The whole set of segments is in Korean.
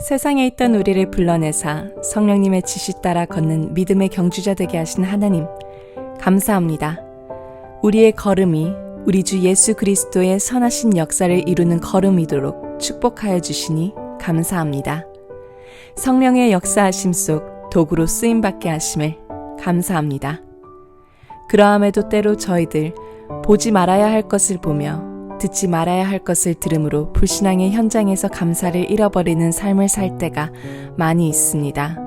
세상에 있던 우리를 불러내사 성령님의 지시 따라 걷는 믿음의 경주자 되게 하신 하나님, 감사합니다. 우리의 걸음이 우리 주 예수 그리스도의 선하신 역사를 이루는 걸음이도록 축복하여 주시니 감사합니다. 성령의 역사하심 속 도구로 쓰임받게 하심을 감사합니다. 그러함에도 때로 저희들 보지 말아야 할 것을 보며 듣지 말아야 할 것을 들음으로 불신앙의 현장에서 감사를 잃어버리는 삶을 살 때가 많이 있습니다.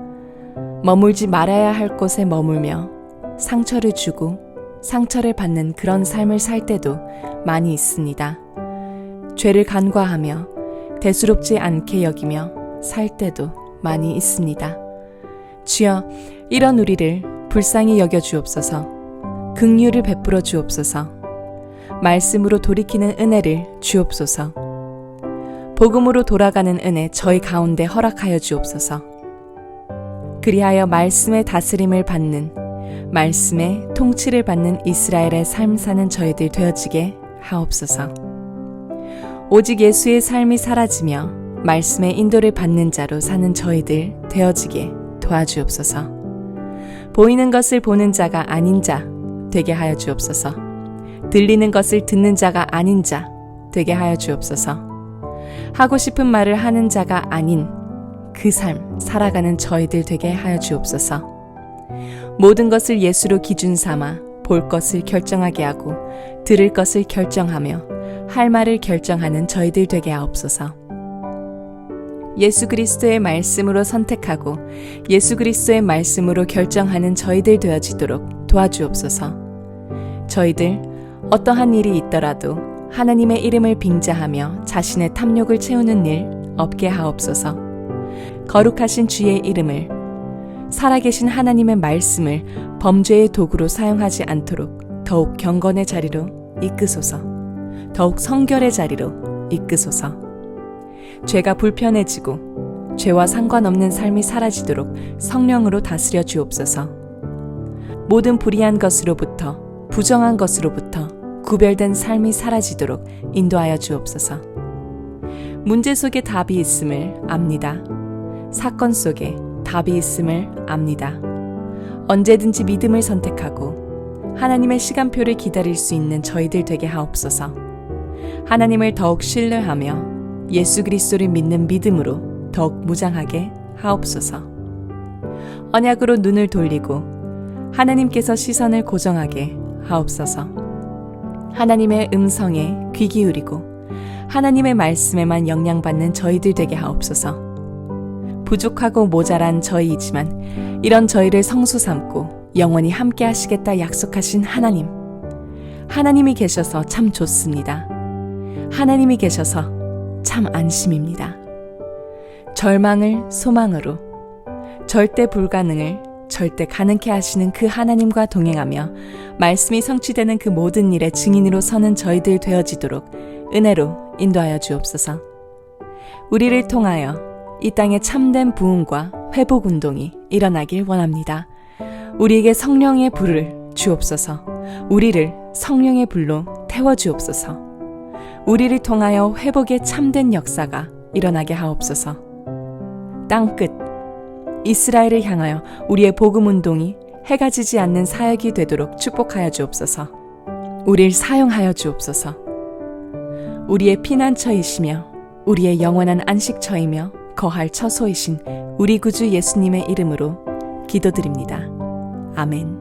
머물지 말아야 할 곳에 머물며 상처를 주고 상처를 받는 그런 삶을 살 때도 많이 있습니다. 죄를 간과하며 대수롭지 않게 여기며 살 때도 많이 있습니다. 주여, 이런 우리를 불쌍히 여겨 주옵소서. 긍휼을 베풀어 주옵소서. 말씀으로 돌이키는 은혜를 주옵소서. 복음으로 돌아가는 은혜 저희 가운데 허락하여 주옵소서. 그리하여 말씀의 다스림을 받는 말씀의 통치를 받는 이스라엘의 삶 사는 저희들 되어지게 하옵소서. 오직 예수의 삶이 사라지며 말씀의 인도를 받는 자로 사는 저희들 되어지게 도와주옵소서. 보이는 것을 보는 자가 아닌 자 되게 하여 주옵소서. 들리는 것을 듣는 자가 아닌 자 되게 하여 주옵소서. 하고 싶은 말을 하는 자가 아닌 그 삶 살아가는 저희들 되게 하여 주옵소서. 모든 것을 예수로 기준 삼아 볼 것을 결정하게 하고 들을 것을 결정하며 할 말을 결정하는 저희들 되게 하옵소서. 예수 그리스도의 말씀으로 선택하고 예수 그리스도의 말씀으로 결정하는 저희들 되어지도록 도와주옵소서. 저희들 어떠한 일이 있더라도 하나님의 이름을 빙자하며 자신의 탐욕을 채우는 일 없게 하옵소서. 거룩하신 주의 이름을 살아계신 하나님의 말씀을 범죄의 도구로 사용하지 않도록 더욱 경건의 자리로 이끄소서. 더욱 성결의 자리로 이끄소서. 죄가 불편해지고 죄와 상관없는 삶이 사라지도록 성령으로 다스려 주옵소서. 모든 불의한 것으로부터 부정한 것으로부터 구별된 삶이 사라지도록 인도하여 주옵소서. 문제 속에 답이 있음을 압니다. 사건 속에 답이 있음을 압니다. 언제든지 믿음을 선택하고 하나님의 시간표를 기다릴 수 있는 저희들 되게 하옵소서. 하나님을 더욱 신뢰하며 예수 그리스도를 믿는 믿음으로 더욱 무장하게 하옵소서. 언약으로 눈을 돌리고 하나님께서 시선을 고정하게 하옵소서. 하나님의 음성에 귀 기울이고 하나님의 말씀에만 영향받는 저희들 되게 하옵소서. 부족하고 모자란 저희이지만 이런 저희를 성수 삼고 영원히 함께 하시겠다 약속하신 하나님. 하나님이 계셔서 참 좋습니다. 하나님이 계셔서 참 안심입니다. 절망을 소망으로, 절대 불가능을 절대 가능케 하시는 그 하나님과 동행하며 말씀이 성취되는 그 모든 일의 증인으로 서는 저희들 되어지도록 은혜로 인도하여 주옵소서. 우리를 통하여 이 땅에 참된 부흥과 회복 운동이 일어나길 원합니다. 우리에게 성령의 불을 주옵소서. 우리를 성령의 불로 태워 주옵소서. 우리를 통하여 회복의 참된 역사가 일어나게 하옵소서. 땅 끝, 이스라엘을 향하여 우리의 복음 운동이 해가 지지 않는 사역이 되도록 축복하여 주옵소서. 우리를 사용하여 주옵소서. 우리의 피난처이시며 우리의 영원한 안식처이며 거할 처소이신 우리 구주 예수님의 이름으로 기도드립니다. 아멘.